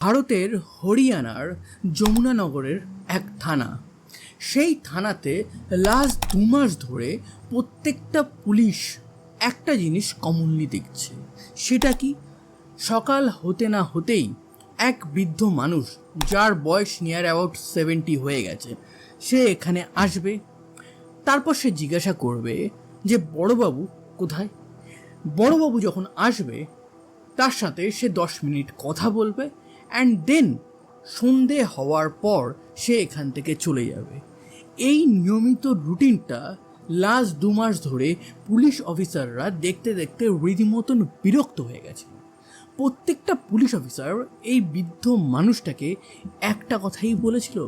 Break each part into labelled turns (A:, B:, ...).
A: ভারতের হরিয়ানার যমুনানগরের এক থানা। সেই থানাতে লাস্ট দু মাস ধরে প্রত্যেকটা পুলিশ একটা জিনিস কমনলি দেখছে। সেটা কি? সকাল হতে না হতেই এক বৃদ্ধ মানুষ যার বয়স নিয়ার অ্যাবাউট সেভেন্টি হয়ে গেছে, সে এখানে আসবে। তারপর সে জিজ্ঞাসা করবে যে, বড়বাবু, কোথায়? বড়বাবু যখন আসবে, তার সাথে সে দশ মিনিট কথা বলবে। অ্যান্ড দেন সন্ধে হওয়ার পর সে এখান থেকে চলে যাবে। এই নিয়মিত রুটিনটা লাস্ট দু মাস ধরে পুলিশ অফিসাররা দেখতে দেখতে রীতিমতন বিরক্ত হয়ে গেছে। প্রত্যেকটা পুলিশ অফিসার এই বৃদ্ধ মানুষটাকে একটা কথাই বলেছিল,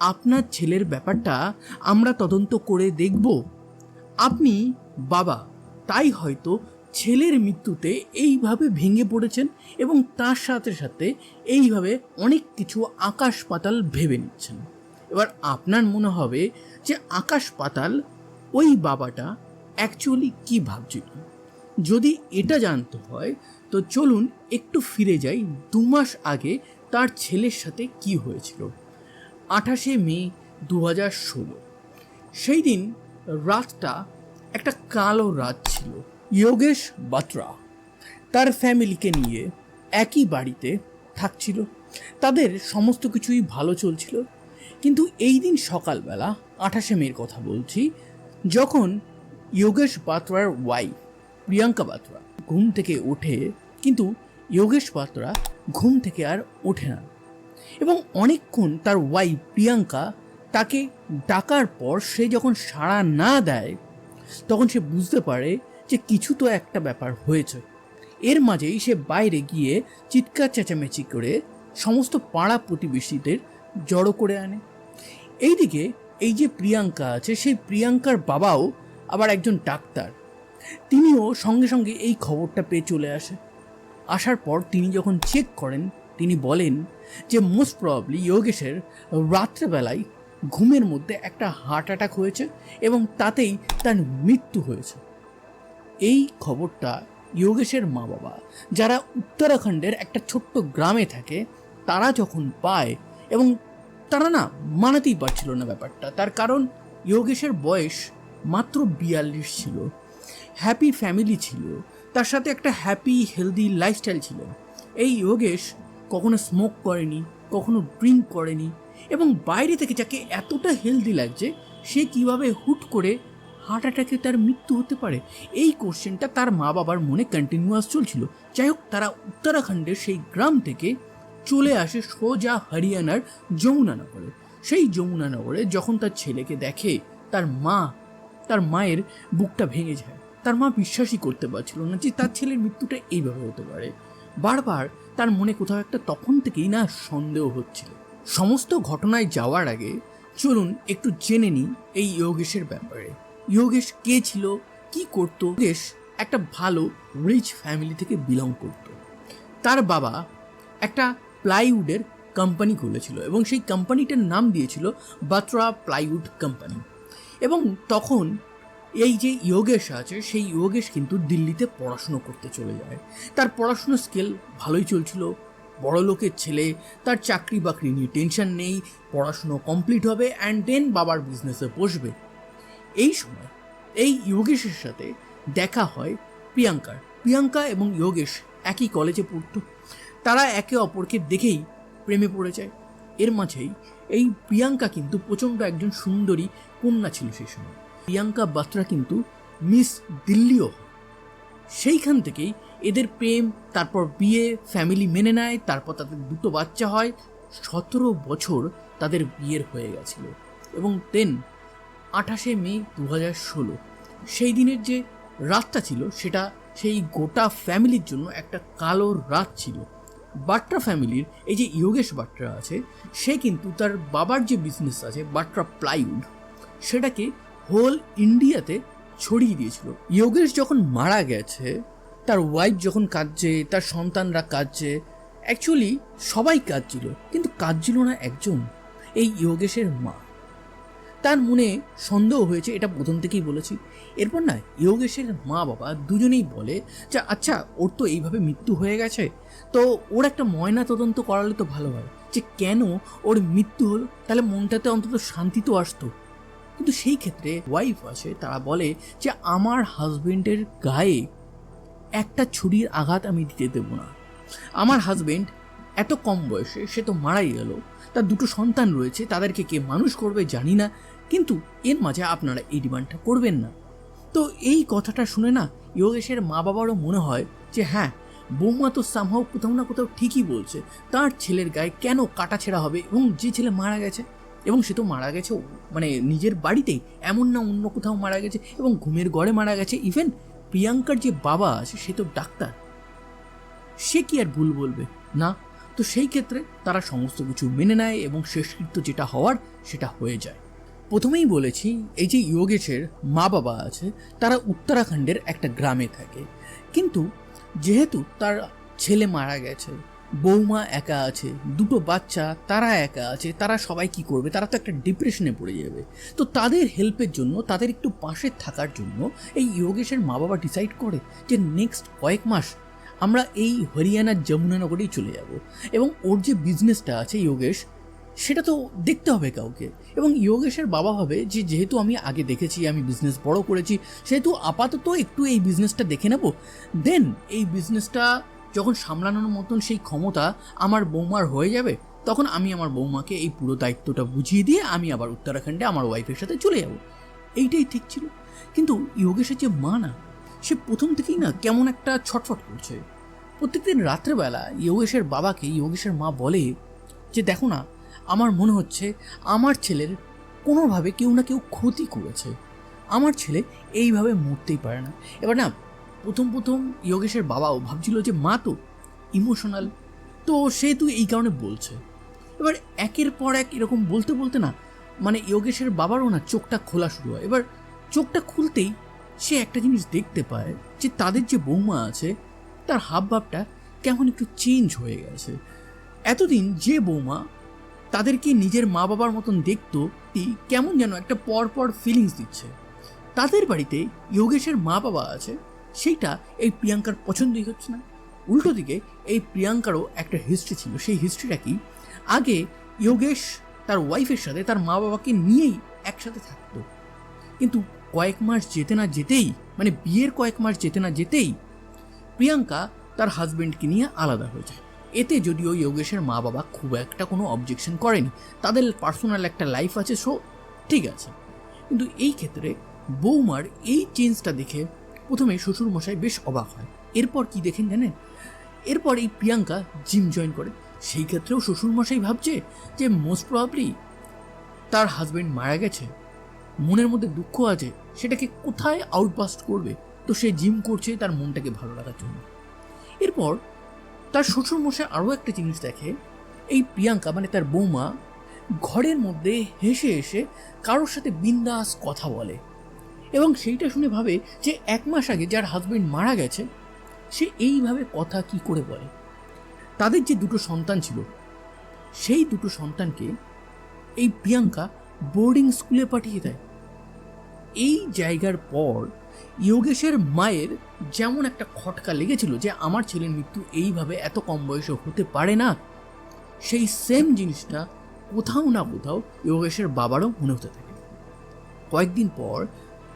A: আপনার ছেলের ব্যাপারটা আমরা তদন্ত করে দেখব। আপনি, বাবা, তাই হয়তো ছেলের মৃত্যুতে এইভাবে ভেঙে পড়েছেন এবং তার সাথে সাথে এইভাবে অনেক কিছু আকাশ পাতাল ভেবে নিচ্ছেন। এবার আপনার মনে হবে যে আকাশ পাতাল ওই বাবাটা অ্যাকচুয়ালি কি ভাবছিল? যদি এটা জানতে হয়, তো চলুন একটু ফিরে যাই দু মাস আগে তার ছেলের সাথে কি হয়েছিল। আঠাশে মে দু হাজার ষোলো। সেই দিন রাতটা একটা কালো রাত ছিল। যোগেশ বাত্রা তার ফ্যামিলিকে নিয়ে একই বাড়িতে থাকছিল। তাদের সমস্ত কিছুই ভালো চলছিল। কিন্তু এই দিন সকালবেলা আঠাশে মের কথা বলছি, যখন যোগেশ বাত্রার ওয়াইফ প্রিয়াঙ্কা বাত্রা ঘুম থেকে ওঠে, কিন্তু যোগেশ বাত্রা ঘুম থেকে আর ওঠে না। এবং অনেকক্ষণ তার ওয়াইফ প্রিয়াঙ্কা তাকে ডাকার পর সে যখন সাড়া না দেয়, তখন সে বুঝতে পারে যে কিছু তো একটা ব্যাপার হয়েছে। এর মাঝেই সে বাইরে গিয়ে চিৎকার চেঁচামেচি করে সমস্ত পাড়া প্রতিবেশীদের জড়ো করে আনে। এইদিকে এই যে প্রিয়াঙ্কা আছে, সেই প্রিয়াঙ্কার বাবাও আবার একজন ডাক্তার। তিনিও সঙ্গে সঙ্গে এই খবরটা পেয়ে চলে আসে। আসার পর তিনি যখন চেক করেন, তিনি বলেন যে মোস্ট প্রবলি যোগেশের রাত্রেবেলায় ঘুমের মধ্যে একটা হার্ট অ্যাটাক হয়েছে এবং তাতেই তার মৃত্যু হয়েছে। এই খবরটা যোগেশের মা বাবা যারা উত্তরাখণ্ডের একটা ছোট্ট গ্রামে থাকে, তারা যখন পায়, এবং তারা না মানাতেই পারছিল না ব্যাপারটা। তার কারণ যোগেশের বয়স মাত্র বিয়াল্লিশ ছিল হ্যাপি ফ্যামিলি ছিল, তার সাথে একটা হ্যাপি হেলদি লাইফস্টাইল ছিল। এই যোগেশ কখনো স্মোক করেনি, কখনো ড্রিঙ্ক করেনি, এবং বাইরে থেকে যাকে এতটা হেলদি লাগছে, সে কীভাবে হুট করে হার্ট অ্যাটাকে তার মৃত্যু হতে পারে। এই কোশ্চেনটা তার মা বাবার মনে কন্টিনিউয়াস চলছিল। যাই হোক, তারা উত্তরাখণ্ডের সেই গ্রাম থেকে চলে আসে সোজা হরিয়ানার যমুনানগরে। সেই যমুনানগরে যখন তার ছেলেকে দেখে, তার মা, তার মায়ের বুকটা ভেঙে যায়। তার মা বিশ্বাসই করতে পারছিল না যে তার ছেলের মৃত্যুটা এইভাবে হতে পারে। বারবার তার মনে কোথাও একটা তখন থেকেই না সন্দেহ হচ্ছিল। সমস্ত ঘটনায় যাওয়ার আগে চলুন একটু জেনে নিই এই যোগেশের ব্যাপারে। যোগেশ কে ছিল? কি করত? যোগেশ একটা ভালো রিচ ফ্যামিলি থেকে বিলং করত। তার বাবা একটা প্লাইউডের কোম্পানি খুলেছিল এবং সেই কোম্পানিটার নাম দিয়েছিল বাত্রা প্লাইউড কোম্পানি এবং তখন এই যে যোগেশ আছে, সেই যোগেশ কিন্তু দিল্লিতে পড়াশুনো করতে চলে যায়। তার পড়াশুনো স্কেল ভালোই চলছিল। বড় লোকের ছেলে, তার চাকরি বাকরি নিয়ে টেনশন নেই, পড়াশুনো কমপ্লিট হবে অ্যান্ড দেন বাবার বিজনেসে বসবে। এই সময়, এই যোগেশের সাথে দেখা হয় প্রিয়াঙ্কার প্রিয়াঙ্কা এবং যোগেশ একই কলেজে পড়তো। তারা একে অপরকে দেখেই প্রেমে পড়ে যায়। এর মাঝেই এই প্রিয়াঙ্কা কিন্তু প্রচণ্ড একজন সুন্দরী কন্যা ছিল সেই সময়। প্রিয়াঙ্কা বাত্রা কিন্তু মিস দিল্লিও। সেইখান থেকেই এদের প্রেম, তারপর বিয়ে ফ্যামিলি মেনে নেয়, তারপর তাদের দুটো বাচ্চা হয়। সতেরো বছর তাদের বিয়ের হয়ে গেছিল। এবং দেন আঠাশে মে দু হাজার ষোলো। সেই দিনের যে রাতটা ছিল, সেটা সেই গোটা ফ্যামিলির জন্য একটা কালো রাত ছিল। বাট্রা ফ্যামিলির এই যে যোগেশ বাট্রা আছে, সে কিন্তু তার বাবার যে বিজনেস আছে, বাট্রা প্লাইউড সেটাকে হোল ইন্ডিয়াতে ছড়িয়ে দিয়েছিল। যোগেশ যখন মারা গেছে, তার ওয়াইফ যখন কাঁদছে, তার সন্তানরা কাঁদছে অ্যাকচুয়ালি সবাই কাঁদছিল, কিন্তু কাঁদছিল না একজন। এই যোগেশের মা। তার মনে সন্দেহ হয়েছে, এটা প্রথম থেকেই বলেছি। এরপর না, যোগেশের মা বাবা দুজনেই বলে যে আচ্ছা ওর তো এইভাবে মৃত্যু হয়ে গেছে। তো ওর একটা ময়না তদন্ত করালে তো ভালো হয়। যে, কেন ওর মৃত্যু হলো? তাহলে মনটাতে অন্তত শান্তি তো আসতো। কিন্তু সেই ক্ষেত্রে ওয়াইফ আছে, তারা বলে যে, আমার হাজবেন্ডের গায়ে একটা ছুরির আঘাত আমি দিতে দেবো না। আমার হাজবেন্ড এত কম বয়সে, সে তো মারাই গেল। তার দুটো সন্তান রয়েছে, তাদেরকে কে মানুষ করবে জানি না। কিন্তু এর মাঝে আপনারা এই ডিমান্ডটা করবেন না। তো এই কথাটা শুনে না যোগেশের মা বাবারও মনে হয় যে হ্যাঁ বৌমা তো সামহাও কোথাও না কোথাও ঠিকই বলছে, তার ছেলের গায়ে কেন কাটা ছেঁড়া হবে এবং যে ছেলে মারা গেছে? এবং সে তো মারা গেছে মানে নিজের বাড়িতেই, এমন না অন্য কোথাও মারা গেছে এবং ঘুমের গড়ে মারা গেছে ইভেন প্রিয়াঙ্কার যে বাবা আছে সে তো ডাক্তার। সে কি আর ভুল বলবে? না, তো সেই ক্ষেত্রে তারা সমস্ত কিছু মেনে নেয় এবং শেষকৃত্য যেটা হওয়ার সেটা হয়ে যায়। প্রথমেই বলেছি, এই যে যোগেশের মা বাবা আছে, তারা উত্তরাখণ্ডের একটা গ্রামে থাকে। কিন্তু যেহেতু তার ছেলে মারা গেছে, বৌমা একা আছে, দুটো বাচ্চা, তারা একা আছে, তারা সবাই কি করবে? তারা তো একটা ডিপ্রেশনে পড়ে যাবে। তো তাদের হেল্পের জন্য, তাদের একটু পাশে থাকার জন্য এই যোগেশের মা বাবা ডিসাইড করে যে নেক্সট কয়েক মাস আমরা এই হরিয়ানার যমুনানগরেই চলে যাব। এবং ওর যে বিজনেসটা আছে যোগেশ সেটা তো দেখতে হবে কাউকে। এবং যোগেশের বাবা ভাবে যে যেহেতু আমি আগে দেখেছি, আমি বিজনেস বড় করেছি, সেহেতু আপাতত একটু এই বিজনেসটা দেখে নেব। দেন এই বিজনেসটা যখন সামলানোর মতন সেই ক্ষমতা আমার বৌমার হয়ে যাবে, তখন আমি আমার বৌমাকে এই পুরো দায়িত্বটা বুঝিয়ে দিয়ে আমি আবার উত্তরাখণ্ডে আমার ওয়াইফের সাথে চলে যাব। এইটাই ঠিক ছিল। কিন্তু যোগেশের যে মা না, সে প্রথম থেকেই না কেমন একটা ছটফট করছে। প্রত্যেকদিন রাত্রেবেলা যোগেশের বাবাকে যোগেশের মা বলে যে, দেখো না আমার মনে হচ্ছে আমার ছেলের কোনোভাবে কেউ না কেউ ক্ষতি করেছে। আমার ছেলে এইভাবে মরতেই পারে না। এবার না, প্রথম প্রথম যোগেশের বাবাও ভাবছিল যে, মা তো ইমোশনাল তো সে তো এই কারণে বলছে। এবার একের পর এক এরকম বলতে বলতে না মানে যোগেশের বাবারও না চোখটা খোলা শুরু হয়। এবার চোখটা খুলতেই সে একটা জিনিস দেখতে পায় যে, তাদের যে বৌমা আছে, তার হাবভাবটা কেমন একটু চেঞ্জ হয়ে গেছে। এতদিন যে বৌমা তাদেরকে নিজের মা বাবার মতন দেখতো কেমন যেন একটা পর পর ফিলিংস দিচ্ছে। তাদের বাড়িতে যোগেশের মা বাবা আছে, সেইটা এই প্রিয়াঙ্কার পছন্দই হচ্ছে না। উল্টো দিকে এই প্রিয়াঙ্কারও একটা হিস্ট্রি ছিল, সেই হিস্ট্রিটা কি? আগে যোগেশ তার ওয়াইফের সাথে তার মা বাবাকে নিয়েই একসাথে থাকতো। কিন্তু কয়েক মাস যেতে না যেতেই মানে বিয়ের কয়েক মাস যেতে না যেতেই, প্রিয়াঙ্কা তার হাজব্যান্ডকে নিয়ে আলাদা হয়ে যায়। এতে যদিও যোগেশের মা বাবা খুব একটা কোনো অবজেকশন করেনি, তাদের পার্সোনাল একটা লাইফ আছে সো ঠিক আছে। কিন্তু এই ক্ষেত্রে বৌমার এই চেঞ্জটা দেখে প্রথমে শ্বশুরমশাই বেশ অবাক হয়। এরপর কি দেখেন জানেন? এরপর এই প্রিয়াঙ্কা জিম জয়েন করে। সেই ক্ষেত্রেও শ্বশুরমশাই ভাবছে যে মোস্ট প্রবাবলি তার হাজব্যান্ড মারা গেছে। মনের মধ্যে দুঃখ আছে, সেটাকে কোথায় আউটবাস্ট করবে? তো সে জিম করছে তার মনটাকে ভালো লাগার জন্য। এরপর তার শ্বশুর মশাই আরও একটা জিনিস দেখে। এই প্রিয়াঙ্কা মানে তার বৌমা, ঘরের মধ্যে হেসে হেসে কারোর সাথে বিন্দাস কথা বলে। এবং সেইটা শুনে ভাবে যে এক মাস আগে যার হাজবেন্ড মারা গেছে, সে এইভাবে কথা কি করে বলে? তাদের যে দুটো সন্তান ছিল, সেই দুটো সন্তানকে এই প্রিয়াঙ্কা বোর্ডিং স্কুলে পাঠিয়ে দেয়। এই জায়গার পর যোগেশের মায়ের যেমন একটা খটকা লেগেছিল যে আমার ছেলের মৃত্যু এইভাবে এত কম বয়সে হতে পারে না, সেই সেম জিনিসটা কোথাও না কোথাও যোগেশের বাবারও মনে হতে থাকে। কয়েকদিন পর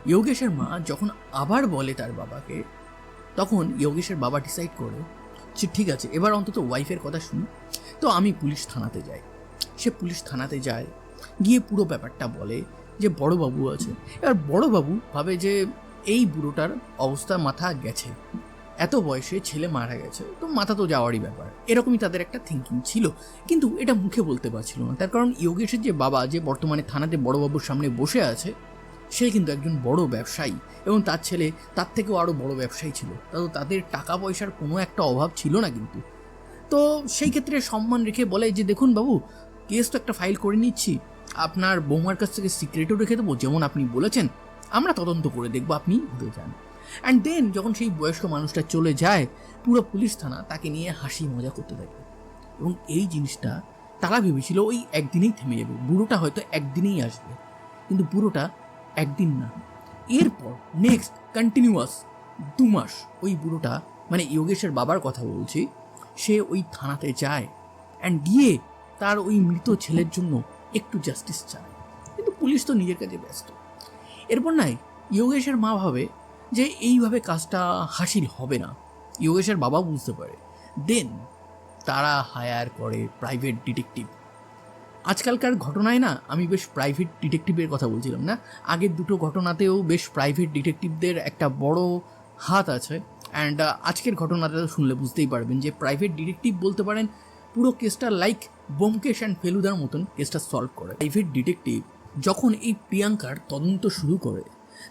A: যোগেশের মা যখন আবার বলে তার বাবাকে, তখন যোগেশের বাবা ডিসাইড করে যে ঠিক আছে, এবার অন্তত ওয়াইফের কথা শুনি। তো আমি পুলিশ থানাতে যাই। সে পুলিশ থানাতে যায়, গিয়ে পুরো ব্যাপারটা বলে যে বড়বাবু আছে। এবার বড়বাবু ভাবে যে এই বুড়োটার অবস্থা মাথা গেছে। এত বয়সে ছেলে মারা গেছে, তো মাথা তো যাওয়ারই ব্যাপার। এরকমই তাদের একটা থিঙ্কিং ছিল। কিন্তু এটা মুখে বলতে পারছিল না। তার কারণ যোগেশের যে বাবা, যে বর্তমানে থানাতে বড়বাবুর সামনে বসে আছে, সে কিন্তু একজন বড় ব্যবসায়ী এবং তার ছেলে তার থেকেও আরও বড় ব্যবসায়ী ছিল। তো তাদের টাকা পয়সার কোনো একটা অভাব ছিল না কিন্তু। তো সেই ক্ষেত্রে সম্মান রেখে বলে যে, দেখুন বাবু কেস তো একটা ফাইল করে নিচ্ছি। আপনার বৌমার কাছ থেকে সিক্রেটও রেখে দেবো, যেমন আপনি বলেছেন। আমরা তদন্ত করে দেখব, আপনি উঠে যান। অ্যান্ড দেন যখন সেই বয়স্ক মানুষটা চলে যায়, পুরো পুলিশ থানা তাকে নিয়ে হাসি মজা করতে থাকে এবং এই জিনিসটা তারা ভেবেছিল ওই একদিনেই থেমে যাবে। বুড়োটা হয়তো একদিনেই আসবে। কিন্তু পুরোটা একদিন না। এরপর নেক্সট কন্টিনিউয়াস দু মাস ওই বুড়োটা মানে যোগেশের বাবার কথা বলছি, সে ওই থানাতে যায় অ্যান্ড গিয়ে তার ওই মৃত ছেলের জন্য একটু জাস্টিস চায়। কিন্তু পুলিশ তো নিজের কাছে ব্যস্ত। এরপর নাই, যোগেশের মা ভাবে যে এইভাবে কাজটা হাসিল হবে না। যোগেশের বাবা বুঝতে পারে। দেন তারা হায়ার করে প্রাইভেট ডিটেকটিভ আজকালকার ঘটনায় না, আমি বেশ প্রাইভেট ডিটেকটিভের কথা বলছিলাম না? আগের দুটো ঘটনাতেও বেশ প্রাইভেট ডিটেকটিভদের একটা বড় হাত আছে। অ্যান্ড আজকের ঘটনাটা তো শুনলে বুঝতেই পারবেন যে প্রাইভেট ডিটেকটিভ বলতে পারেন পুরো কেসটা লাইক বোমকেশ অ্যান্ড ফেলুদার মতন কেসটা সলভ করে। প্রাইভেট ডিটেকটিভ যখন এই প্রিয়াঙ্কার তদন্ত শুরু করে,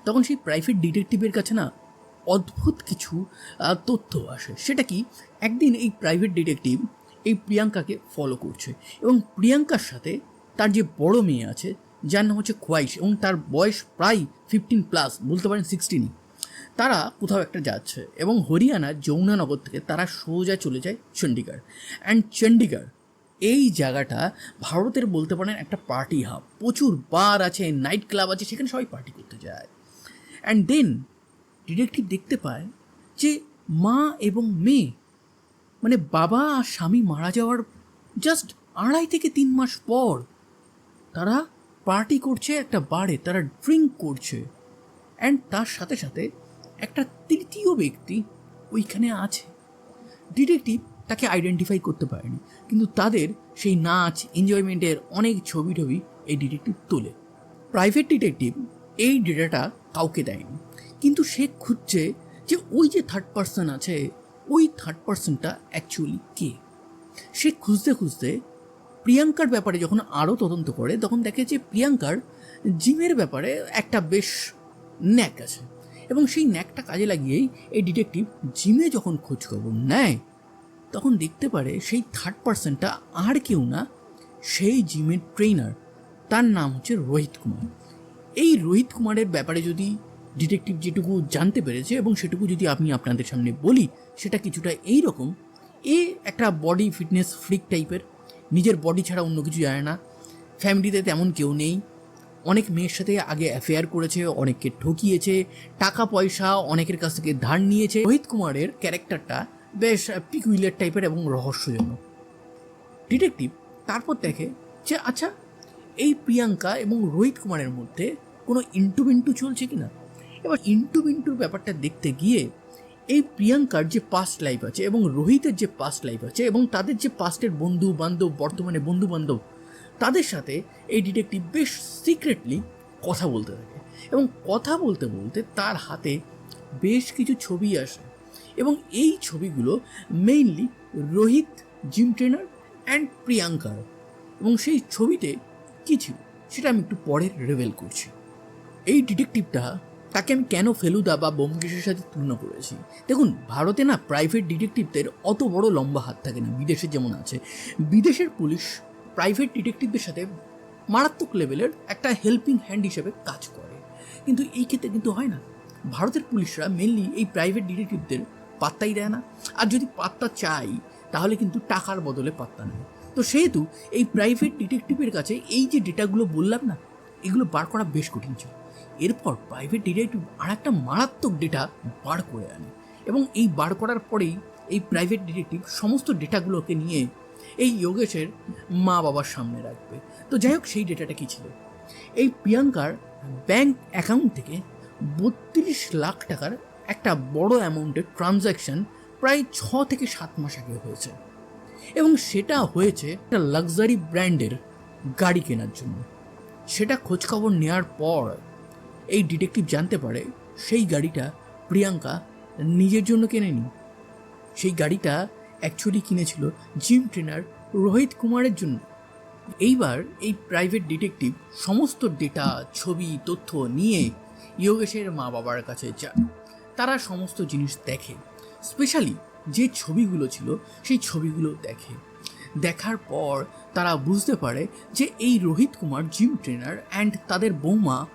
A: তখন সেই প্রাইভেট ডিটেকটিভের কাছে না অদ্ভুত কিছু তথ্য আসে। সেটা কি? একদিন এই প্রাইভেট ডিটেকটিভ এই প্রিয়াঙ্কাকে ফলো করছে এবং প্রিয়াঙ্কার সাথে তার যে বড় মেয়ে আছে, যার নাম হচ্ছে খোয়াইশ এবং তার বয়স প্রায় ফিফটিন প্লাস বলতে পারেন সিক্সটিনই তারা কোথাও একটা যাচ্ছে এবং হরিয়ানার যমুনানগর থেকে তারা সোজা চলে যায় চণ্ডীগড় অ্যান্ড চণ্ডীগড় এই জায়গাটা ভারতের বলতে পারেন একটা পার্টি হাব প্রচুর বার আছে নাইট ক্লাব আছে, সেখানে সবাই পার্টি করতে যায়। অ্যান্ড দেন ডিটেকটিভ দেখতে পায় যে মা এবং মেয়ে মানে বাবা আর স্বামী মারা যাওয়ার জাস্ট আড়াই থেকে তিন মাস পর তারা পার্টি করছে একটা বারে তারা ড্রিঙ্ক করছে। অ্যান্ড তার সাথে সাথে একটা তৃতীয় ব্যক্তি ওইখানে আছে। ডিটেকটিভ তাকে আইডেন্টিফাই করতে পারেনি। কিন্তু তাদের সেই নাচ এনজয়মেন্টের অনেক ছবি টবি এই ডিটেকটিভ তোলে। প্রাইভেট ডিটেকটিভ এই ডেটাটা কাউকে দেয়নি। কিন্তু সে খুঁজছে যে ওই যে থার্ড পার্সন আছে, ওই থার্ড পার্সনটা অ্যাকচুয়ালি কে? সে খুঁজতে খুঁজতে প্রিয়াঙ্কার ব্যাপারে যখন আরও তদন্ত করে, তখন দেখে যে প্রিয়াঙ্কার জিমের ব্যাপারে একটা বেশ ন্যাক আছে। এবং সেই ন্যাকটা কাজে লাগিয়েই এই ডিটেকটিভ জিমে যখন খোঁজখবর নেয় তখন দেখতে পারে সেই থার্ড পার্সনটা আর কেউ না, সেই জিমের ট্রেনার তার নাম হচ্ছে রোহিত কুমার। এই রোহিত কুমারের ব্যাপারে যদি ডিটেকটিভ যেটুকু জানতে পেরেছে এবং সেটুকু যদি আমি আপনাদের সামনে বলি, সেটা কিছুটা এই রকম। এ একটা বডি ফিটনেস ফ্রিক টাইপের নিজের বডি ছাড়া অন্য কিছু জানে না ফ্যামিলিতে তেমন কেউ নেই, অনেক মেয়ের সাথে আগে অ্যাফেয়ার করেছে, অনেককে ঠকিয়েছে টাকা পয়সা অনেকের কাছ থেকে ধার নিয়েছে। রোহিত কুমারের ক্যারেক্টারটা বেশ পিকুইলার টাইপের এবং রহস্যজনক। ডিটেকটিভ তারপর দেখে যে আচ্ছা এই প্রিয়াঙ্কা এবং রোহিত কুমারের মধ্যে কোনো ইন্টু বিন্টু চলছে কি না? এবার ইন্টু বিন্টুর ব্যাপারটা দেখতে গিয়ে এই প্রিয়াঙ্কার যে পাস্ট লাইফ আছে এবং রোহিতের যে পাস্ট লাইফ আছে এবং তাদের যে পাস্টের বন্ধু বান্ধব বর্তমানে বন্ধু বান্ধব তাদের সাথে এই ডিটেকটিভ বেশ সিক্রেটলি কথা বলতে থাকে। এবং কথা বলতে বলতে তার হাতে বেশ কিছু ছবি আসে। এবং এই ছবিগুলো mainly Rohit, gym trainer and প্রিয়াঙ্কার এবং সেই ছবিতে কী ছিল সেটা আমি একটু পরে রেভেল করছি। এই ডিটেকটিভটা তাকে আমি কেন ফেলুদা বা বোমকেশের সাথে তুলনা করেছি? দেখুন, ভারতে না প্রাইভেট ডিটেকটিভদের অত বড় লম্বা হাত থাকে না, বিদেশে যেমন আছে। বিদেশের পুলিশ প্রাইভেট ডিটেকটিভদের সাথে মারাত্মক লেভেলের একটা হেল্পিং হ্যান্ড হিসেবে কাজ করে। কিন্তু এই ক্ষেত্রে কিন্তু হয় না। ভারতের পুলিশরা মেনলি এই প্রাইভেট ডিটেকটিভদের পাত্তাই দেয় না। আর যদি পাত্তা চাই, তাহলে কিন্তু টাকার বদলে পাত্তা নেয়। তো সেহেতু এই প্রাইভেট ডিটেকটিভের কাছে এই যে ডেটাগুলো বললাম না, এগুলো বার করা বেশ কঠিন ছিল। এরপর প্রাইভেট ডিটেকটিভ আর একটা মারাত্মক ডেটা বার করে আনে। এবং এই বার করার পরেই এই প্রাইভেট ডিটেকটিভ সমস্ত ডেটাগুলোকে নিয়ে এই যোগেশের মা বাবার সামনে রাখবে। তো যাই হোক, সেই ডেটাটা কী ছিল? এই প্রিয়াঙ্কার ব্যাংক অ্যাকাউন্ট থেকে বত্রিশ লাখ টাকার একটা বড় অ্যামাউন্টের ট্রানজ্যাকশন প্রায় ছ থেকে সাত মাস আগে হয়েছে। এবং সেটা হয়েছে একটা লাক্সারি ব্র্যান্ডের গাড়ি কেনার জন্য। সেটা খোঁজখবর নেওয়ার পর এই ডিটেকটিভ জানতে পারে সেই গাড়িটা প্রিয়াঙ্কা নিজের জন্য কেনেনি। সেই গাড়িটা অ্যাকচুয়ালি কিনেছিল জিম ট্রেনার রোহিত কুমারের জন্য। এইবার এই প্রাইভেট ডিটেকটিভ সমস্ত ডেটা ছবি, তথ্য নিয়ে যোগেশের মা বাবার কাছে যায়। তারা সমস্ত জিনিস দেখে। স্পেশালি যে ছবিগুলো ছিল, সেই ছবিগুলো দেখে। দেখার পর তারা বুঝতে পারে যে এই Rohit Kumar gym trainer and তাদের বৌমা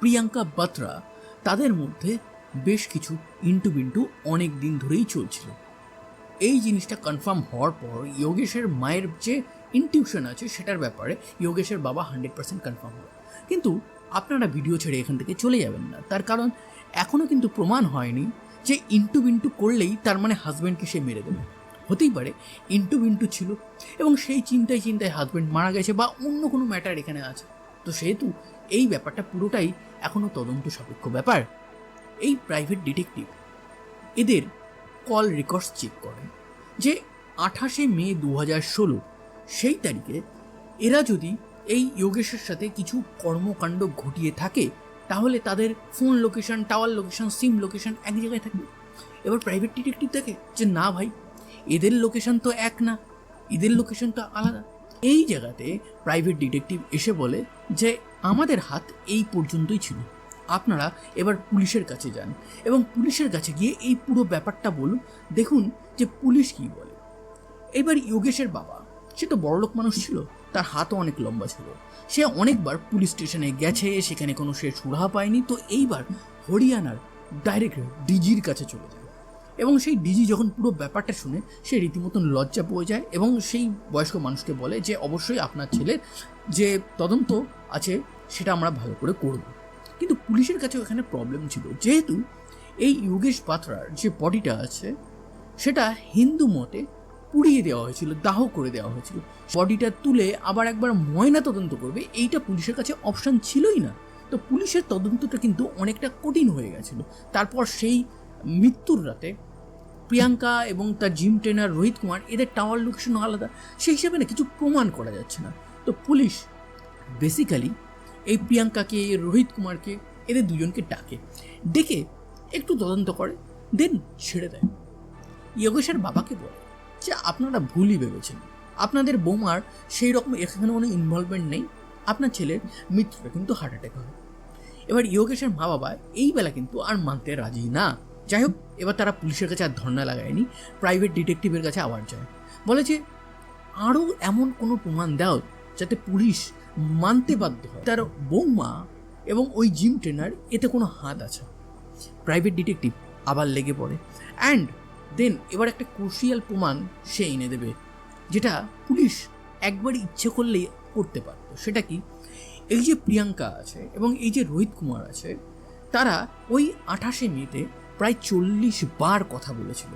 A: প্রিয়াঙ্কা বাত্রা, তাদের মধ্যে বেশ কিছু ইন্টু বিন্টু অনেক দিন ধরেই চলছিল। এই জিনিসটা কনফার্ম হওয়ার পর যোগেশের মায়ের যে ইনটিউশন আছে, সেটার ব্যাপারে যোগেশের বাবা হান্ড্রেড পার্সেন্ট কনফার্ম হয় কিন্তু আপনারা ভিডিও ছেড়ে এখান থেকে চলে যাবেন না। তার কারণ এখনও কিন্তু প্রমাণ হয়নি যে ইন্টু বিন্টু করলেই তার মানে হাজব্যান্ডকে সে মেরে দেবে। হতেই পারে, ইন্টু বিন্টু ছিল এবং সেই চিন্তায় চিন্তায় হাজব্যান্ড মারা গেছে বা অন্য কোনো ম্যাটার এখানে আছে। তো সেহেতু এই ব্যাপারটা পুরোটাই এখনও তদন্ত সাপেক্ষ ব্যাপার। এই প্রাইভেট ডিটেকটিভ এদের কল রেকর্ডস চেক করে যে আঠাশে মে দু হাজার ষোলো সেই তারিখে এরা যদি এই যোগেশের সাথে কিছু কর্মকাণ্ড ঘটিয়ে থাকে, তাহলে তাদের phone location tower location SIM location এক জায়গায় থাকবে এবার প্রাইভেট ডিটেকটিভ দেখে যে না ভাই, এদের লোকেশন তো এক না, এদের লোকেশন তো আলাদা। এই জায়গাতে প্রাইভেট ডিটেকটিভ এসে বলে যে, আমাদের হাত এই পর্যন্তই ছিল। আপনারা এবার পুলিশের কাছে যান এবং পুলিশের কাছে গিয়ে এই পুরো ব্যাপারটা বলুন। দেখুন যে পুলিশ কী বলে। এবার যোগেশের বাবা, সে তো বড়লোক মানুষ ছিল তার হাতও অনেক লম্বা ছিল। সে অনেকবার পুলিশ স্টেশনে গেছে, সেখানে কোনো সে সুরাহা পায়নি। তো এইবার হরিয়ানার ডাইরেক্ট ডিজির কাছে চলে যায়। এবং সেই ডিজি যখন পুরো ব্যাপারটা শুনে, সে রীতিমতন লজ্জা পেয়ে যায় এবং সেই বয়স্ক মানুষকে বলে যে, অবশ্যই আপনার ছেলের যে তদন্ত আছে, সেটা আমরা ভালো করে করব। কিন্তু পুলিশের কাছে ওখানে প্রবলেম ছিল। যেহেতু এই যোগেশ পাত্রার যে বডিটা আছে, সেটা হিন্দু মতে পুড়িয়ে দেওয়া হয়েছিল, দাহ করে দেওয়া হয়েছিল। বডিটা তুলে আবার একবার ময়না তদন্ত করবে, এইটা পুলিশের কাছে অপশান ছিলই না। তো পুলিশের তদন্তটা কিন্তু অনেকটা কঠিন হয়ে গেছিল। তারপর সেই মৃত্যুর রাতে প্রিয়াঙ্কা এবং তার জিম ট্রেনার রোহিত কুমার, এদের টাওয়ার লোকেশন আলাদা, সেই হিসাবে না কিছু প্রমাণ করা যাচ্ছে না। তো পুলিশ বেসিক্যালি এই প্রিয়াঙ্কাকে, রোহিত কুমারকে, এদের দুজনকে ডাকে, ডেকে একটু তদন্ত করে দেন ছেড়ে দেয়। যোগেশের বাবাকে বলে যে আপনারা ভুলই ভেবেছেন। আপনাদের বোমার সেই রকম এখানে কোনো ইনভলভমেন্ট নেই। আপনার ছেলের মৃত্যুটা কিন্তু হার্ট অ্যাটাক হবে। এবার যোগেশের মা বাবা এই বেলা কিন্তু আর মানতে রাজি না। যাই হোক, এবার তারা পুলিশের কাছে আর ধর্ণা লাগায়নি প্রাইভেট ডিটেকটিভের কাছে আবার যায়। বলে যে আরও এমন কোনো প্রমাণ দাও যাতে পুলিশ মানতে বাধ্য হয়। তার বৌমা এবং ওই জিম ট্রেনার এতে কোনো হাত আছে। প্রাইভেট ডিটেকটিভ আবার লেগে পড়ে। অ্যান্ড দেন এবার একটা ক্রুশিয়াল প্রমাণ সে এনে দেবে, যেটা পুলিশ একবার ইচ্ছে করলেই করতে পারতো। সেটা কি? এই যে প্রিয়াঙ্কা আছে এবং এই যে রোহিত কুমার আছে, তারা ওই আঠাশে মেতে প্রায় চল্লিশ বার কথা বলেছিল।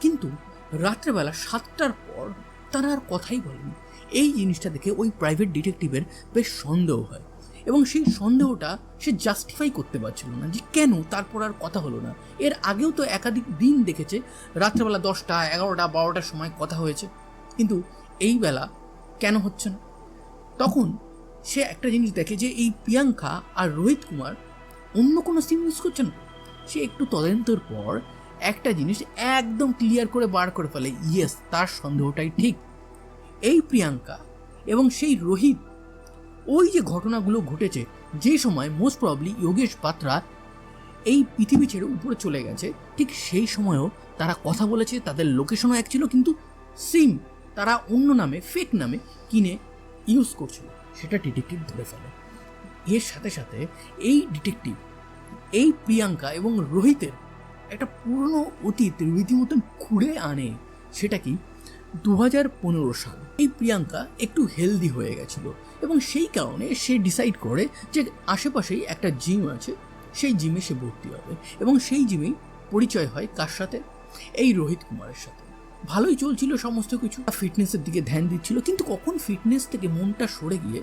A: কিন্তু রাত্রেবেলা সাতটার পর তারা আর কথাই বলেনি। এই জিনিসটা দেখে ওই প্রাইভেট ডিটেকটিভের বেশ সন্দেহ হয়। এবং সেই সন্দেহটা সে জাস্টিফাই করতে পারছিল না যে কেন তারপর আর কথা হলো না। এর আগেও তো একাধিক দিন দেখেছে, রাত্রেবেলা দশটা, এগারোটা, বারোটার সময় কথা হয়েছে। কিন্তু এই বেলা কেন হচ্ছে না? তখন সে একটা জিনিস দেখে যে এই প্রিয়াঙ্কা আর রোহিত কুমার অন্য কোনো সিম ইউজ করছে না। সে একটু তদন্তের পর একটা জিনিস একদম ক্লিয়ার করে বার করে ফেলে ইয়েস তার সন্দেহটাই ঠিক। এই প্রিয়াঙ্কা এবং সেই রোহিত ওই যে ঘটনাগুলো ঘটেছে, যে সময় মোস্ট প্রবলি যোগেশ পাত্রা এই পৃথিবী ছেড়ে উপরে চলে গেছে, ঠিক সেই সময়ও তারা কথা বলেছে, তাদের লোকেশনও এক ছিল, কিন্তু সিম তারা অন্য নামে ফেক নামে কিনে ইউজ করছিল, সেটা ডিটেকটিভ ধরে ফেলে। এর সাথে সাথে এই ডিটেকটিভ এই প্রিয়াঙ্কা এবং রোহিতের একটা পুরনো অতীত রীতিমতন খুঁড়ে আনে, সেটা কি? দু হাজার পনেরো সাল। এই প্রিয়াঙ্কা একটু হেলদি হয়ে গেছিল এবং সেই কারণে সে ডিসাইড করে যে আশেপাশেই একটা জিম আছে, সেই জিমে সে ভর্তি হবে এবং সেই জিমেই পরিচয় হয় কার সাথে? এই রোহিত কুমারের সাথে। ভালোই চলছিল সমস্ত কিছু। ফিটনেসের দিকে ধ্যান দিচ্ছিল, কিন্তু কখন ফিটনেস থেকে মনটা সরে গিয়ে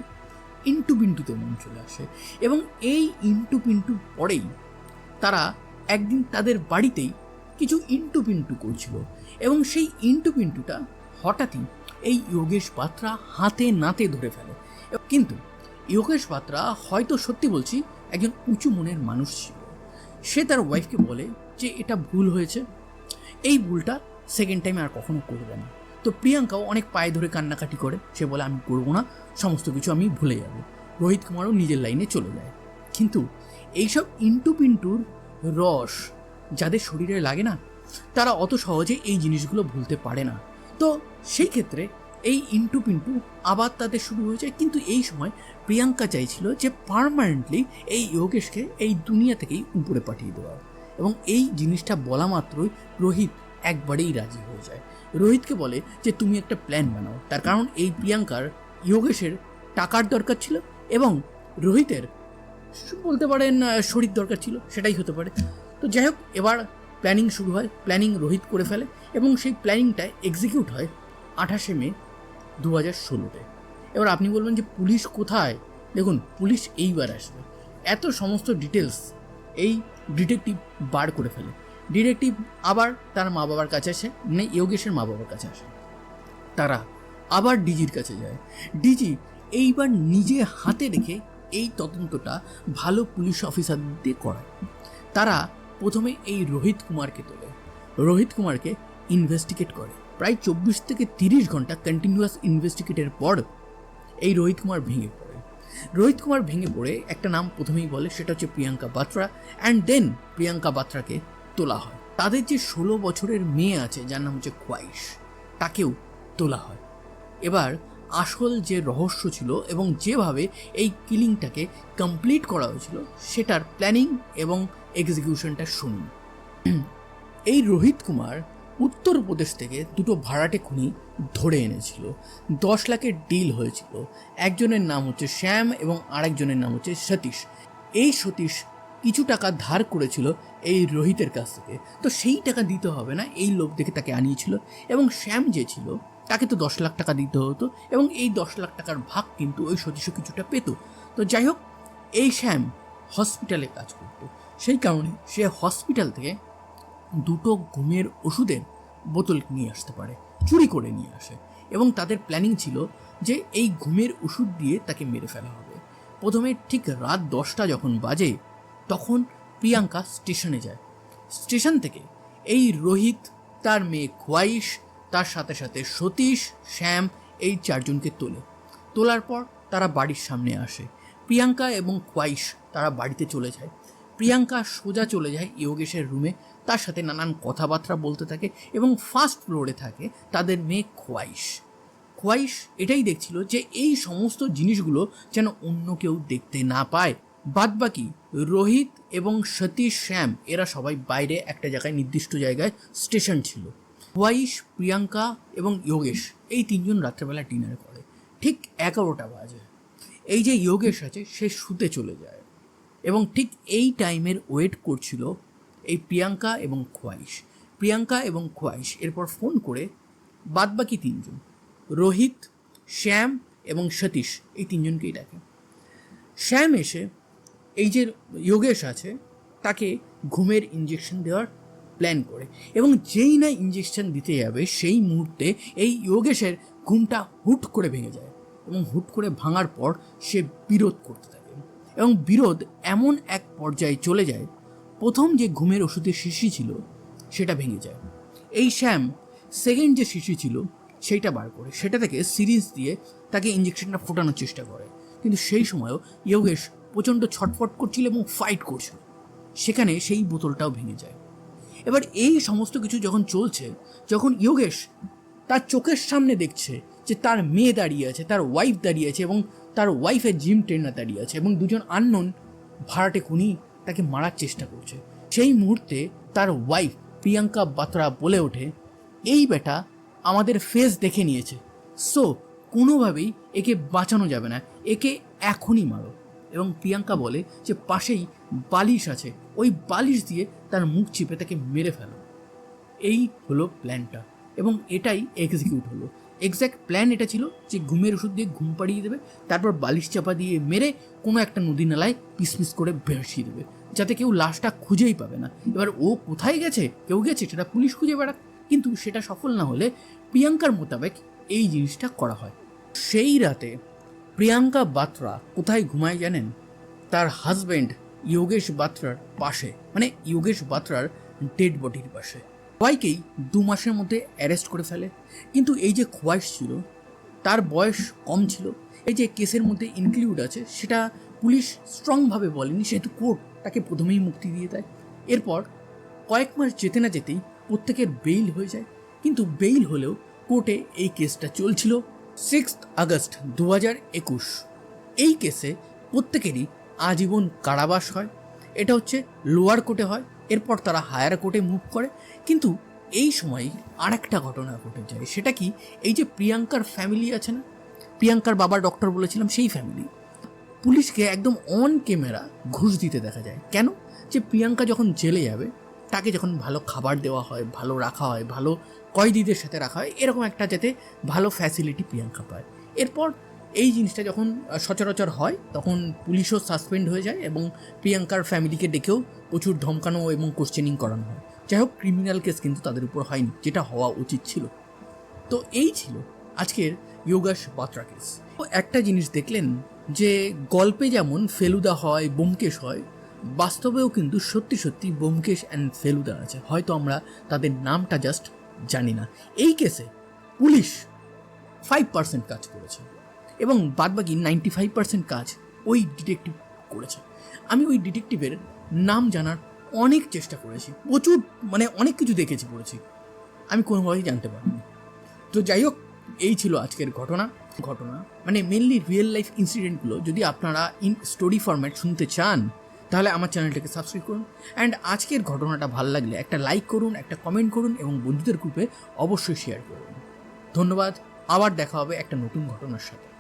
A: ইন্টু পিন্টুতে মন চলে আসে এবং এই ইন্টু পিন্টুর পরেই তারা একদিন তাদের বাড়িতেই কিছু ইন্টু পিন্টু করছিল এবং সেই ইন্টু পিন্টুটা হঠাৎই এই যোগেশ পাত্রা হাতে নাতে ধরে ফেলে। কিন্তু যোগেশ পাত্রা হয়তো সত্যি বলছি একজন উঁচু মনের মানুষ ছিল। সে তার ওয়াইফকে বলে যে এটা ভুল হয়েছে। এই ভুলটা সেকেন্ড টাইম আর কখনো করবে না। তো প্রিয়াঙ্কাও অনেক পায়ে ধরে কান্নাকাটি করে। সে বলে, আমি করব না। সমস্ত কিছু আমি ভুলে যাব। রোহিত কুমারও নিজের লাইনে চলে যায়। কিন্তু এইসব ইন্টু পিন্টুর রস যাদের শরীরে লাগে না, তারা অত সহজে এই জিনিসগুলো ভুলতে পারে না। তো সেই ক্ষেত্রে এই ইন্টু পিন্টু আবার তাদের শুরু হয়ে যায় কিন্তু এই সময় প্রিয়াঙ্কা চাইছিল যে পারমানেন্টলি এই যোগেশকে এই দুনিয়া থেকেই উপরে পাঠিয়ে দেওয়া। এবং এই জিনিসটা বলা মাত্রই রোহিত একবারেই রাজি হয়ে যায়। রোহিতকে বলে যে, তুমি একটা প্ল্যান বানাও। তার কারণ এই প্রিয়াঙ্কার যোগেশের টাকার দরকার ছিল এবং রোহিতের বলতে পারেন শরীর দরকার ছিল, সেটাই হতে পারে। তো যাই হোক, এবার প্ল্যানিং শুরু হয়। প্ল্যানিং রোহিত করে ফেলে এবং সেই প্ল্যানিংটা এক্সিকিউট হয় আঠাশে মে দু হাজার ষোলোতে। এবার আপনি বলবেন যে পুলিশ কোথায়? দেখুন, পুলিশ এইবার আসবে। এত সমস্ত ডিটেলস এই ডিটেকটিভ বার করে ফেলে। ডিটেকটিভ আবার তার মা বাবার কাছে আসে মানে যোগেশের মা বাবার কাছে আসে। তারা আবার ডিজির কাছে যায়। ডিজি এইবার নিজে হাতে রেখে এই তদন্তটা ভালো পুলিশ অফিসার দিয়ে করায়। তারা প্রথমে এই রোহিত কুমারকে তোলে। রোহিত কুমারকে ইনভেস্টিগেট করে। প্রায় চব্বিশ থেকে তিরিশ ঘণ্টা কন্টিনিউয়াস ইনভেস্টিগেটের পর এই রোহিত কুমার ভেঙে পড়ে। রোহিত কুমার ভেঙে পড়ে একটা নাম প্রথমেই বলে, সেটা হচ্ছে প্রিয়াঙ্কা বাত্রা অ্যান্ড দেন প্রিয়াঙ্কা বাত্রাকে তোলা হয়। তাদের যে ষোলো বছরের মেয়ে আছে, যার নাম হচ্ছে খোয়াইশ তাকেও তোলা হয়। এবার আসল যে রহস্য ছিল এবং যেভাবে এই কিলিংটাকে কমপ্লিট করা হয়েছিল, সেটার প্ল্যানিং এবং এক্সিকিউশনটা শুনুন। এই রোহিত কুমার উত্তরপ্রদেশ থেকে দুটো ভাড়াটে খুনি ধরে এনেছিল। দশ লাখের ডিল হয়েছিল। একজনের নাম হচ্ছে শ্যাম এবং আরেকজনের নাম হচ্ছে সতীশ। এই সতীশ কিছু টাকা ধার করেছিল এই রোহিতের কাছ থেকে। তো সেই টাকা দিতে হবে না, এই লোক দেখে তাকে আনিয়েছিল এবং শ্যাম যে ছিল, তাকে তো দশ লাখ টাকা দিতে হতো এবং এই দশ লাখ টাকার ভাগ কিন্তু ওই সতীশও কিছুটা পেত। তো যাই হোক, এই শ্যাম হসপিটালে কাজ করতো। সেই কারণে সে হসপিটাল থেকে দুটো ঘুমের ওষুধের বোতল নিয়ে আসতে পারে, চুরি করে নিয়ে আসে। এবং তাদের প্ল্যানিং ছিল যে এই ঘুমের ওষুধ দিয়ে তাকে মেরে ফেলা হবে। প্রথমে ঠিক রাত দশটা যখন বাজে, তখন প্রিয়াঙ্কা স্টেশনে যায়। স্টেশন থেকে এই রোহিত, তার মেয়ে খোয়াইশ, তার সাথে সাথে সতীশ, শ্যাম এই চারজনকে তোলে। তোলার পর তারা বাড়ির সামনে আসে। প্রিয়াঙ্কা এবং খোয়াইশ তারা বাড়িতে চলে যায়। প্রিয়াঙ্কা সোজা চলে যায় যোগেশের রুমে তার সাথে নানান কথাবার্তা বলতে থাকে এবং ফার্স্ট ফ্লোরে থাকে তাদের মেয়ে খোয়াইশ। খোয়াইশ এটাই দেখছিল যে এই সমস্ত জিনিসগুলো যেন অন্য কেউ দেখতে না পায়। বাদবাকি রোহিত এবং সতীশ শ্যাম এরা সবাই বাইরে একটা জায়গায় নির্দিষ্ট জায়গায় স্টেশন ছিল। খোয়াইশ, প্রিয়াঙ্কা এবং যোগেশ এই তিনজন রাত্রেবেলা ডিনার করে। ঠিক এগারোটা বাজে। এই যে যোগেশ আছে সে শুতে চলে যায় এবং ঠিক এই টাইমের ওয়েট করছিল এই প্রিয়াঙ্কা এবং খোয়াইশ। প্রিয়াঙ্কা এবং খোয়াইশ এরপর ফোন করে বাদবাকি তিনজন। রোহিত, শ্যাম এবং সতীশ এই তিনজনকেই ডাকে। শ্যাম এসে এই যে যোগেশ আছে, তাকে ঘুমের ইঞ্জেকশন দেওয়ার প্ল্যান করে এবং যেই না ইঞ্জেকশন দিতে যাবে সেই মুহূর্তে এই যোগেশের ঘুমটা হুট করে ভেঙে যায় এবং হুট করে ভাঙার পর সে বিরোধ করতে থাকে এবং বিরোধ এমন এক পর্যায়ে চলে যায় প্রথম যে ঘুমের ওষুধের শিশি ছিল, সেটা ভেঙে যায়। এই শ্যাম সেকেন্ড যে শিশি ছিল, সেইটা বার করে। সেটা থেকে সিরিজ দিয়ে তাকে ইঞ্জেকশনটা ফোটানোর চেষ্টা করে। কিন্তু সেই সময়ও যোগেশ প্রচণ্ড ছটফট করছিল এবং ফাইট করছিল। সেখানে সেই বোতলটাও ভেঙে যায়। এবার এই সমস্ত কিছু যখন চলছে, যখন যোগেশ তার চোখের সামনে দেখছে যে তার মেয়ে দাঁড়িয়ে আছে, তার ওয়াইফ দাঁড়িয়ে আছে এবং তার ওয়াইফের জিম ট্রেনার দাঁড়িয়ে আছে এবং দুজন আননোন ভাড়াটে খুনি তাকে মারার চেষ্টা করছে। সেই মুহূর্তে তার ওয়াইফ প্রিয়াঙ্কা বাত্রা বলে ওঠে, এই বেটা আমাদের ফেস দেখে নিয়েছে। সো কোনোভাবেই একে বাঁচানো যাবে না। একে এখনই মারো। এবং প্রিয়াঙ্কা বলে যে, পাশেই বালিশ আছে। ওই বালিশ দিয়ে তার মুখ চিপে তাকে মেরে ফেলো। এই হলো প্ল্যানটা এবং এটাই এক্সিকিউট হলো। এক্স্যাক্ট প্ল্যান এটা ছিল যে ঘুমের ওষুধ দিয়ে ঘুম পাড়িয়ে দেবে, তারপর বালিশ চাপা দিয়ে মেরে কোনো একটা নদী নালায় পিসপিস করে ভেসিয়ে দেবে, যাতে কেউ লাশটা খুঁজেই পাবে না। এবার ও কোথায় গেছে, কেউ গেছে, সেটা পুলিশ খুঁজে বেড়াক। কিন্তু সেটা সফল না হলে প্রিয়াঙ্কার মোতাবেক এই জিনিসটা করা হয়। সেই রাতে প্রিয়াঙ্কা বাত্রা কোথায় ঘুমায় জানেন? তার হাজব্যান্ড যোগেশ বাত্রার পাশে মানে যোগেশ বাত্রার ডেড বডির পাশে। সবাইকেই দু মাসের মধ্যে অ্যারেস্ট করে ফেলে। কিন্তু এই যে খোয়াইশ ছিল, তার বয়স কম ছিল, এই যে কেসের মধ্যে ইনক্লুড আছে, সেটা পুলিশ স্ট্রংভাবে বলেনি, সেহেতু কোর্ট তাকে প্রথমেই মুক্তি দিয়ে দেয়। এরপর কয়েক মাস যেতে না যেতেই প্রত্যেকের বেইল হয়ে যায়। কিন্তু বেইল হলেও কোর্টে এই কেসটা চলছিল সিক্স আগস্ট দু হাজার একুশ। এই কেসে প্রত্যেকেরই আজীবন কারাবাস হয়। এটা হচ্ছে লোয়ার কোর্টে হয় এরপর তারা হায়ার কোর্টে মুভ করে। কিন্তু এই সময় আর একটা ঘটনা ঘটে যায়, সেটা কি? এই যে প্রিয়াঙ্কার ফ্যামিলি আছে না? প্রিয়াঙ্কার বাবা ডক্টর বলেছিলাম, সেই ফ্যামিলি পুলিশকে একদম অন ক্যামেরা ঘুষ দিতে দেখা যায়। কেন? যে প্রিয়াঙ্কা যখন জেলে যাবে, তাকে যখন ভালো খাবার দেওয়া হয়, ভালো রাখা হয়, ভালো কয়েদিদের সাথে রাখা হয়, এরকম একটা যাতে ভালো ফ্যাসিলিটি প্রিয়াঙ্কা পায়। এরপর এই জিনিসটা যখন সচরাচর হয়, তখন পুলিশও সাসপেন্ড হয়ে যায় এবং প্রিয়াঙ্কার ফ্যামিলিকে ডেকেও প্রচুর ধমকানো এবং কোশ্চেনিং করানো হয়। যাই হোক ক্রিমিনাল কেস কিন্তু তাদের উপর হয়নি, যেটা হওয়া উচিত ছিল। তো এই ছিল আজকের যোগাস বাত্রা কেস তো একটা জিনিস দেখলেন যে, গল্পে যেমন ফেলুদা হয় বোমকেশ হয়, বাস্তবেও কিন্তু সত্যি সত্যি বোমকেশ অ্যান্ড ফেলুদা আছে। হয়তো আমরা তাদের নামটা জাস্ট জানি না। এই কেসে পুলিশ ফাইভ পার্সেন্ট কাজ করেছে। এবং বাদবাকি নাইনটি ফাইভ পার্সেন্ট কাজ ওই ডিটেকটিভ করেছে। আমি ওই ডিটেকটিভের নাম জানার অনেক চেষ্টা করেছি, প্রচুর মানে অনেক কিছু দেখেছি, পড়েছি। আমি কোনোভাবেই জানতে পারিনি। তো যাই হোক, এই ছিল আজকের ঘটনা। ঘটনা মানে মেনলি রিয়েল লাইফ ইনসিডেন্টগুলো যদি আপনারা ইন স্টোরি ফরম্যাট শুনতে চান, তাহলে আমার চ্যানেলটাকে সাবস্ক্রাইব করুন। অ্যান্ড আজকের ঘটনাটা ভালো লাগলে একটা লাইক করুন, একটা কমেন্ট করুন এবং বন্ধুদের গ্রুপে অবশ্যই শেয়ার করুন। ধন্যবাদ, আবার দেখা হবে একটা নতুন ঘটনার সাথে।